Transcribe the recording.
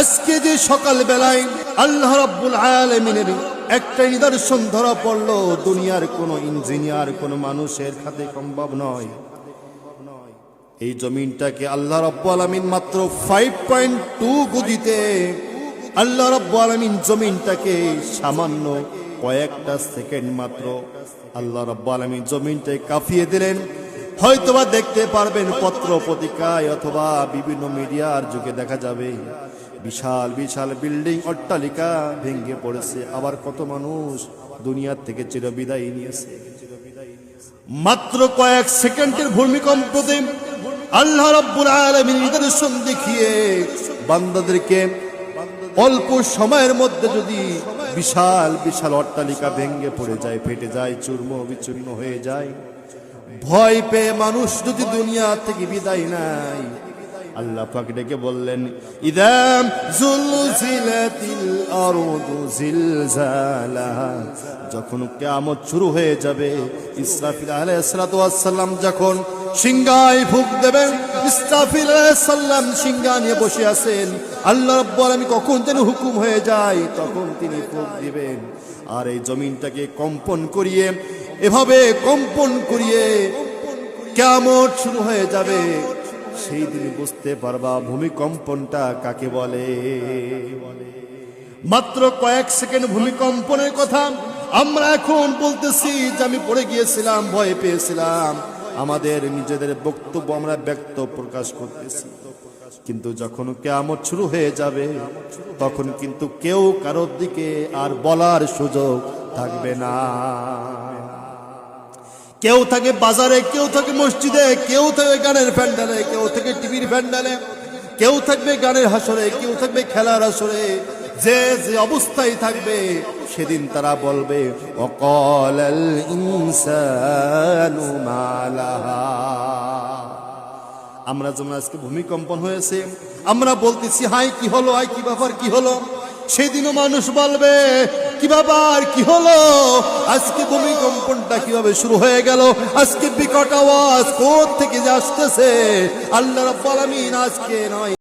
আজকে যে সকাল বেলায় আল্লাহ রাব্বুল আলামিনের একটা নিদর্শন ধরা পড়ল, দুনিয়ার কোনো ইঞ্জিনিয়ার, কোনো মানুষের খাতে সম্ভব নয়। এই জমিনটাকে আল্লাহ রব্বু আলামিন মাত্র ফাইভ পয়েন্ট টু গতিতে আল্লাহ রব্বু আলামিন জমিনটাকে সামান্য কয়েকটা সেকেন্ড মাত্র আল্লাহ রব্বু আলামিন জমিনটাকে কাঁপিয়ে দিলেন। হয়তোবা দেখতে পারবেন পত্র পত্রিকায় অথবা বিভিন্ন মিডিয়ার যুগে দেখা যাবে। বিশাল বিশাল বিল্ডিং অট্টালিকা ভেঙে পড়েছে। আবার কত মানুষ দুনিয়ার থেকে চিরবিদায় নিয়েছে মাত্র কয়েক সেকেন্ডের ভূমিকম্পতে আল্লাহ রাব্বুল আলামিন নিদর্শন দেখিয়ে বান্দাদেরকে অল্প সময়ের মধ্যে যদি বিশাল বিশাল অট্টালিকা ভেঙে পড়ে যায়, ফেটে যায় চূর্ম বিচূর্ণ হয়ে যায়, ভয় পেয়ে মানুষ যদি দুনিয়া থেকে বিদায় নাই আল্লাহ পাক ডেকে বললেন ইদাম জুলজিলাতিল আরদু জিলজালাহা যখন কিয়ামত শুরু হয়ে যাবে, ইসরাফিল আলাইহিস সালাতু ওয়াস সালাম যখন সিংহায় ফুক দেবেন, ইসরাফিল সালাম সিংহা নিয়ে বসে আছেন, আল্লাহ রাব্বুল আলামিন কখন যেন হুকুম হয়ে যায়, তখন তিনি ফুক দিবেন। আর এই জমিনটাকে কম্পন করিয়ে, এভাবে কম্পন করিয়ে কেমন শুরু হয়ে যাবে। সেই দিন বুঝতে পারবা ভূমিকম্পনটা কাকে বলে। মাত্র কয়েক সেকেন্ড ভূমিকম্পনের কথা আমরা এখন বলতেছি যে আমি পড়ে গিয়েছিলাম, ভয় পেয়েছিলাম। আমাদের নিজেদের বক্তব্য আমরা ব্যক্ত প্রকাশ করতেছি। কিন্তু যখন কেয়ামত শুরু হয়ে যাবে, তখন কিন্তু কেউ কারোর দিকে আর বলার সুযোগ থাকবে না। কেউ থাকে বাজারে, কেউ থাকে মসজিদে, কেউ থাকে গানের প্যান্ডালে, কেউ থাকে টিভির প্যান্ডালে, কেউ থাকবে গানের হাসরে, কেউ থাকবে খেলার আসরে। যে যে অবস্থায় থাকবে, সেদিন তারা বলবে অকল আমরা যেমন আজকে ভূমিকম্পন হয়েছে, আমরা বলতেছি হাই কি হলো? হাই কি ব্যাপার? কি হলো? সেদিনও মানুষ বলবে কি ব্যাপার? কি হলো? আজকে ভূমিকম্পনটা কীভাবে শুরু হয়ে গেল? আজকে বিকট আওয়াজ কোথ থেকে যে আসতেছে? আল্লাহ রব্বাল আজকে নয়।